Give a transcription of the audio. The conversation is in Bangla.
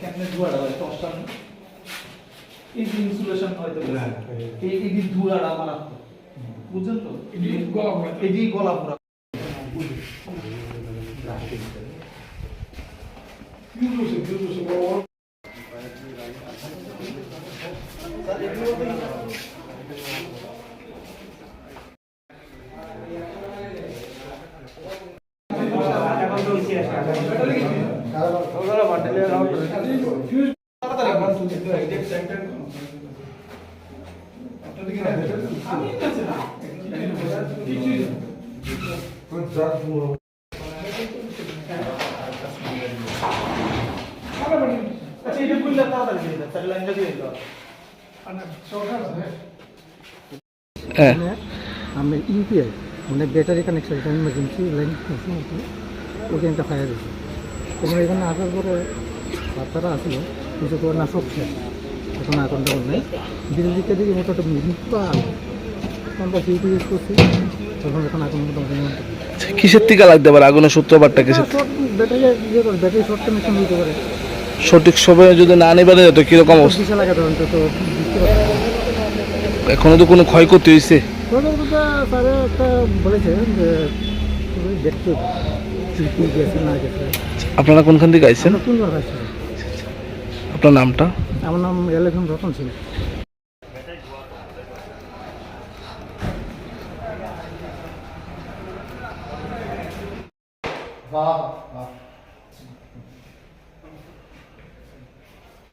কেমনে ধোয়াটা হয় না? এই যে ইনসুলেশন হয়তো হ্যাঁ, এই এই যে ধোয়াটা মারাত্মক বুঝছেন তো? এই যে গলা পোড়া। ফিউজ হচ্ছে, আচ্ছা এটা করলে তাড়াতাড়ি দিয়ে দেন তাহলে লাইনটা দিয়ে দাও আর সরকার আছে। হ্যাঁ আমি ইউপিআই মানে ব্যাটারি কানেকশন ইমার্জেন্সি লাইন ওখানে একটা ফায়ার এবং এখানে আসার পরে বাচ্চারা আসলো কিছু করে না সব শেষ। এখন এখন তখন নেই। দিনের দিকে দিকে মোটামুটি মুক্তা আমরা সিউটি ইউজ করছি। তখন এখন এখন মোটামুটি কিসের থেকে লাগতে পারে? আগুনের সূত্রপাতটা কিসের? ব্যাটারি ইয়ে করে ব্যাটারি শর্ট কানেকশন দিতে পারে। সঠিক সময়ে যদি না নেবেন তো কীরকম অবস্থা? এখনও তো কোনো ক্ষয়ক্ষতি হয়েছে? একটা বলেছে যে দেখতে না গেছে। আপনারা কোনখান থেকে আইছেন? আপনার নামটা? আমার নাম এলেখন রতন সিং। বাহ বাহ।